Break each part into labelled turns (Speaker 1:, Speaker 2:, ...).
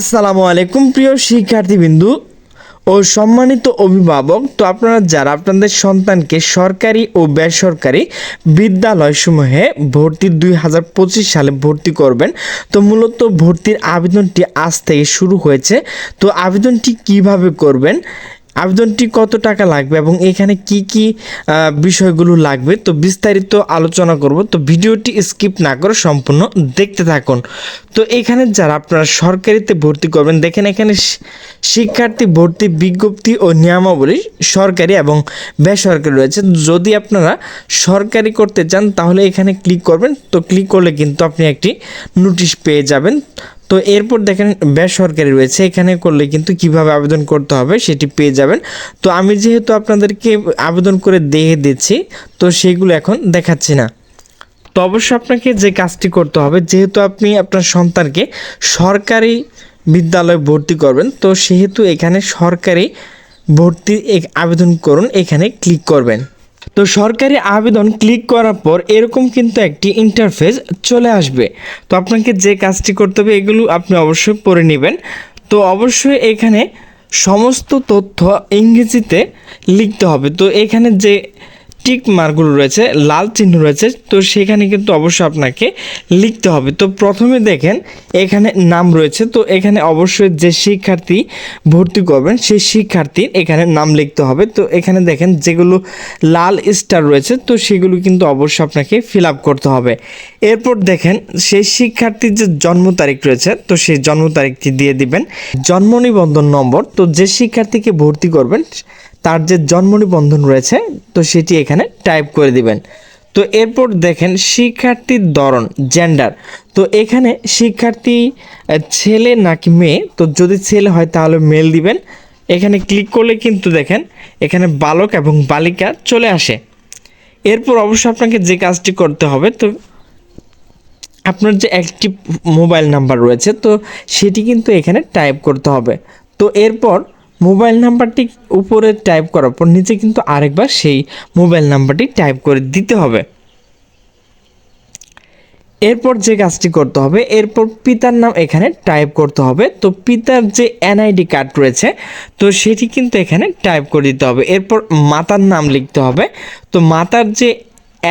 Speaker 1: আসসালামু আলাইকুম, প্রিয় শিক্ষার্থীবৃন্দু ও সম্মানিত অভিভাবক। তো আপনারা যারা আপনাদের সন্তানকে সরকারি ও বেসরকারি বিদ্যালয়সমূহে ভর্তি দুই হাজার পঁচিশ সালে ভর্তি করবেন, তো মূলত ভর্তির আবেদনটি আজ থেকে শুরু হয়েছে। তো আবেদনটি কীভাবে করবেন আবেদনটি কত টাকা লাগবে এবং এখানে কি কি বিষয়গুলো লাগবে? তো বিস্তারিত আলোচনা করব। তো ভিডিওটি স্কিপ না করে সম্পূর্ণ দেখতে থাকুন। তো এখানে যারা আপনারা সরকারিতে ভর্তি করবেন, দেখেন এখানে শিক্ষার্থী ভর্তি বিজ্ঞপ্তি ও নিয়মাবলী সরকারি এবং বেসরকারি রয়েছে। যদি আপনারা সরকারি করতে চান, তাহলে এখানে ক্লিক করবেন। তো ক্লিক করলে কিন্তু আপনি একটি নোটিশ পেয়ে যাবেন। তো এরপর দেখেন বেসরকারি রয়েছে, এখানে করলে কিন্তু কীভাবে আবেদন করতে হবে সেটি পেয়ে যাবেন। তো আমি যেহেতু আপনাদেরকে আবেদন করে দেখে দিচ্ছি, তো সেগুলো এখন দেখাচ্ছি না। তো অবশ্যই আপনাকে যে কাজটি করতে হবে, যেহেতু আপনি আপনার সন্তানকে সরকারি বিদ্যালয়ে ভর্তি করবেন, তো সেহেতু এখানে সরকারি ভর্তি আবেদন করুন, এখানে ক্লিক করবেন। তো সরকারি আবেদন ক্লিক করার পর এরকম কিন্তু একটি ইন্টারফেস চলে আসবে। তো আপনাকে যে কাজটি করতে হবে এগুলো আপনি অবশ্যই পড়ে নেবেন। তো অবশ্যই এখানে সমস্ত তথ্য ইংরেজিতে লিখতে হবে। তো এখানে যে টিক মার্কগুলো রয়েছে, লাল চিহ্ন রয়েছে, তো সেখানে কিন্তু অবশ্যই আপনাকে লিখতে হবে। তো প্রথমে দেখেন, এখানে নাম রয়েছে, তো এখানে অবশ্যই যে শিক্ষার্থী ভর্তি করবেন, সেই শিক্ষার্থীর এখানে নাম লিখতে হবে। তো এখানে দেখেন, যেগুলো লাল স্টার রয়েছে, তো সেগুলো কিন্তু অবশ্যই আপনাকে ফিল আপ করতে হবে। এরপর দেখেন, সেই শিক্ষার্থীর যে জন্ম তারিখ রয়েছে, তো সেই জন্ম তারিখটি দিয়ে দিবেন। জন্ম নিবন্ধন নম্বর, তো যে শিক্ষার্থীকে ভর্তি করবেন তার যে জন্ম নিবন্ধন রয়েছে, তো সেটি এখানে টাইপ করে দিবেন। তো এরপর দেখেন শিক্ষার্থীর ধরন জেন্ডার তো এখানে শিক্ষার্থী ছেলে নাকি মেয়ে? তো যদি ছেলে হয় তাহলে মেল দিবেন। এখানে ক্লিক করলে কিন্তু দেখেন এখানে বালক এবং বালিকা চলে আসে। এরপর অবশ্য আপনাকে যে কাজটি করতে হবে, তো আপনার যে একটি মোবাইল নাম্বার রয়েছে, তো সেটি কিন্তু এখানে টাইপ করতে হবে। তো এরপর মোবাইল নাম্বারটি উপরে টাইপ করার পর নিচে কিন্তু আরেকবার সেই মোবাইল নাম্বারটি টাইপ করে দিতে হবে। এরপর যে কাজটি করতে হবে, এরপর পিতার নাম এখানে টাইপ করতে হবে। তো পিতার যে এনআইডি কার্ড রয়েছে, তো সেটি কিন্তু এখানে টাইপ করে দিতে হবে। এরপর মাতার নাম লিখতে হবে। তো মাতার যে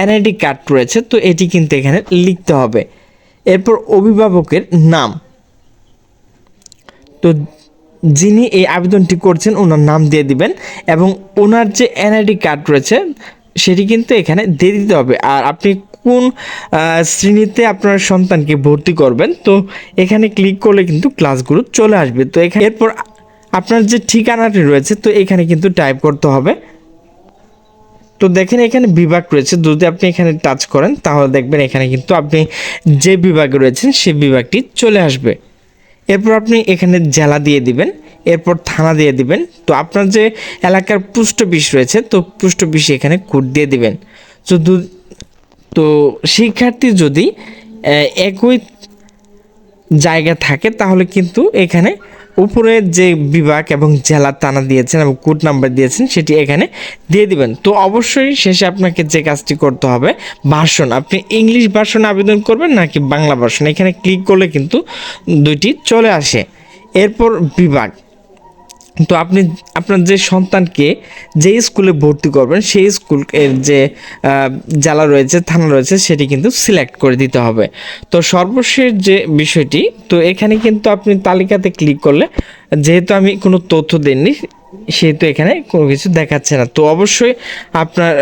Speaker 1: এনআইডি কার্ড রয়েছে, তো এটি কিন্তু এখানে লিখতে হবে। এরপর অভিভাবকের নাম। তো যিনি এই আবেদনটি করছেন, ওনার নাম দিয়ে দিবেন এবং ওনার যে এনআইডি কার্ড রয়েছে, সেটি কিন্তু এখানে দিয়ে দিতে হবে। আর আপনি কোন শ্রেণীতে আপনার সন্তানকে ভর্তি করবেন, তো এখানে ক্লিক করলে কিন্তু ক্লাসগুলো চলে আসবে। তো এখানে এরপর আপনার যে ঠিকানাটি রয়েছে, তো এখানে কিন্তু টাইপ করতে হবে। তো দেখেন এখানে বিভাগ রয়েছে, যদি আপনি এখানে টাচ করেন, তাহলে দেখবেন এখানে কিন্তু আপনি যে বিভাগে রয়েছেন সেই বিভাগটি চলে আসবে। এরপর আপনি এখানে জেলা দিয়ে দিবেন, এরপর থানা দিয়ে দিবেন। তো আপনার যে এলাকার পুষ্ট বিষ রয়েছে, তো পুষ্ট বিষ এখানে কোড দিয়ে দিবেন। তো তো শিক্ষার্থী যদি একই জায়গা থাকে, তাহলে কিন্তু এখানে উপরে যে বিভাগ এবং জেলা টানা দিয়েছেন এবং কোড নাম্বার দিয়েছেন, সেটি এখানে দিয়ে দিবেন। তো অবশ্যই শেষে আপনাকে যে কাজটি করতে হবে ভাষণ আপনি ইংলিশ ভাষণ আবেদন করবেন নাকি বাংলা ভাষণ এখানে ক্লিক করলে কিন্তু দুইটি চলে আসে। এরপর বিভাগ। তো আপনি, আপনার যে সন্তানকে যে স্কুলে ভর্তি করবেন, সেই স্কুলের যে জেলা রয়েছে, থানা রয়েছে, সেটি কিন্তু সিলেক্ট করে দিতে হবে। তো সর্বশেষ যে বিষয়টি, তো এখানে কিন্তু আপনি তালিকাতে ক্লিক করলে, যেহেতু আমি কোনো তথ্য দেননি, সেহেতু এখানে কোনো কিছু দেখাচ্ছে না। তো অবশ্যই আপনার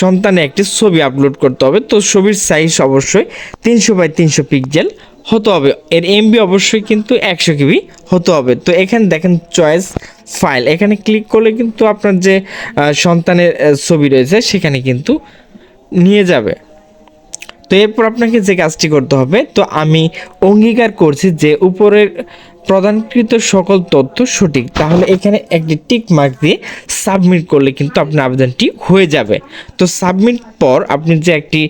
Speaker 1: সন্তানে একটি ছবি আপলোড করতে হবে। তো ছবির সাইজ অবশ্যই তিনশো বাই তিনশো পিক্সেল হতে হবে। এর এমবি অবশ্যই কিন্তু একশো কিবি হতে হবে। তো এখানে দেখেন চয়েস ফাইল এখানে ক্লিক করলে কিন্তু আপনার যে সন্তানের ছবি রয়েছে, সেখানে কিন্তু নিয়ে যাবে। তো এরপর আপনাকে যে কাজটি করতে হবে, তো আমি অঙ্গীকার করছি যে উপরের প্রদানকৃত সকল তথ্য সঠিক। তাহলে এখানে একটি টিক মার্ক দিয়ে সাবমিট করলে কিন্তু আপনার আবেদনটি হয়ে যাবে। তো সাবমিট পর আপনি যে একটি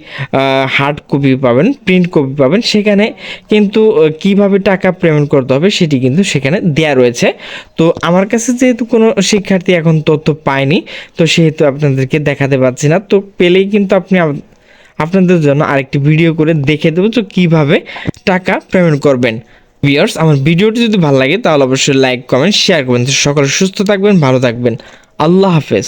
Speaker 1: হার্ড কপি পাবেন প্রিন্ট কপি পাবেন, সেখানে কিন্তু কীভাবে টাকা পেমেন্ট করতে হবে সেটি কিন্তু সেখানে দেয়া রয়েছে। তো আমার কাছে যেহেতু কোনো শিক্ষার্থী এখন তথ্য পায়নি, তো সেহেতু আপনাদেরকে দেখাতে পারছি না। তো পেলেই কিন্তু আপনি আপনাদের জন্য আরেকটি ভিডিও করে দেখে দেবো তো কীভাবে টাকা পেমেন্ট করবেন। ভিউয়ার্স আমার ভিডিওটি যদি ভালো লাগে, তাহলে অবশ্যই লাইক কমেন্ট শেয়ার করবেন। সকলে সুস্থ থাকবেন, ভালো থাকবেন। আল্লাহ হাফেজ।